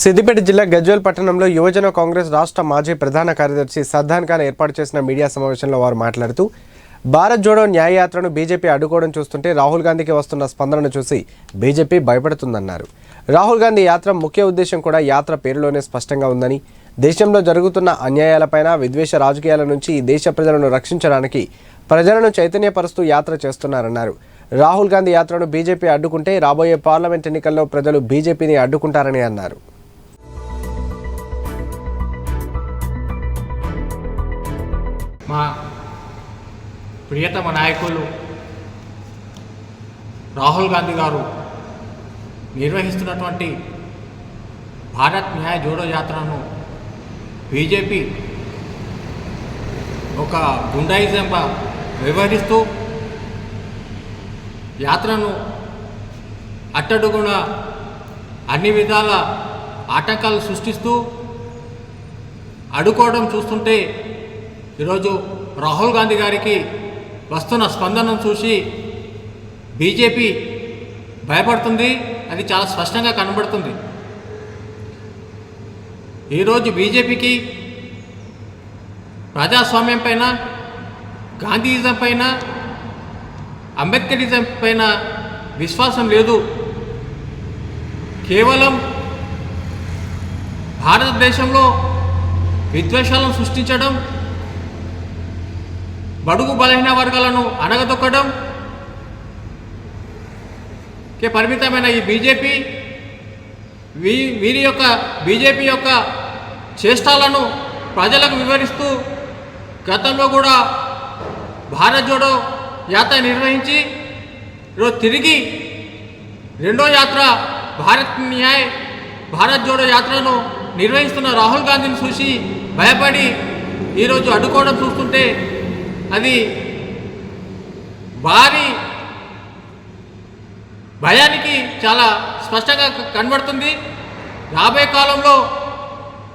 సిద్దిపేట జిల్లా గజ్వేల్ పట్టణంలో యువజన కాంగ్రెస్ రాష్ట్ర మాజీ ప్రధాన కార్యదర్శి సద్దాన్ ఖాన్ ఏర్పాటు చేసిన మీడియా సమావేశంలో వారు మాట్లాడుతూ భారత్ జోడో న్యాయయాత్రను బీజేపీ అడ్డుకోవడం చూస్తుంటే రాహుల్ గాంధీకి వస్తున్న స్పందనను చూసి బీజేపీ భయపడుతుందన్నారు. రాహుల్ గాంధీ యాత్ర ముఖ్య ఉద్దేశం కూడా యాత్ర పేరులోనే స్పష్టంగా ఉందని దేశంలో జరుగుతున్న అన్యాయాలపైన విద్వేష రాజకీయాల నుంచి ఈ దేశ ప్రజలను రక్షించడానికి ప్రజలను చైతన్యపరుస్తూ యాత్ర చేస్తున్నారన్నారు. రాహుల్ గాంధీ యాత్రను బీజేపీ అడ్డుకుంటే రాబోయే పార్లమెంట్ ఎన్నికల్లో ప్రజలు బీజేపీని అడ్డుకుంటారని అన్నారు. మా ప్రియతమ నాయకులు రాహుల్ గాంధీ గారు నిర్వహిస్తున్నటువంటి భారత్ న్యాయ జోడో యాత్రను బీజేపీ ఒక గుండాయిజంగా వ్యవహరిస్తూ యాత్రను అట్టడుగున అన్ని విధాల ఆటంకాలు సృష్టిస్తూ అడుకోవడం చూస్తుంటే ఈరోజు రాహుల్ గాంధీ గారికి వస్తున్న స్పందనను చూసి బీజేపీ భయపడుతుంది అది చాలా స్పష్టంగా కనబడుతుంది. ఈరోజు బీజేపీకి ప్రజాస్వామ్యం పైన గాంధీయిజం పైన అంబేద్కరిజం పైన విశ్వాసం లేదు. కేవలం భారతదేశంలో విద్వేషాలను సృష్టించడం బడుగు బలహీన వర్గాలను అణగదొక్కడం. కే పరిమితమైన ఈ బీజేపీ వీ వీరి యొక్క బీజేపీ యొక్క చేష్టాలను ప్రజలకు వివరిస్తూ గతంలో కూడా భారత్ జోడో యాత్ర నిర్వహించి ఈరోజు తిరిగి రెండో యాత్ర భారత్ న్యాయ్ భారత్ జోడో యాత్రను నిర్వహిస్తున్న రాహుల్ గాంధీని చూసి భయపడి ఈరోజు అడ్డుకోవడం చూస్తుంటే అది భారీ భయానికి చాలా స్పష్టంగా కనబడుతుంది. రాబోయే కాలంలో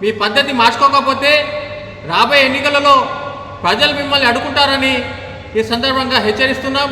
మీ పద్ధతి మార్చుకోకపోతే రాబోయే ఎన్నికలలో ప్రజలు మిమ్మల్ని అడుగుంటారని ఈ సందర్భంగా హెచ్చరిస్తున్నాం.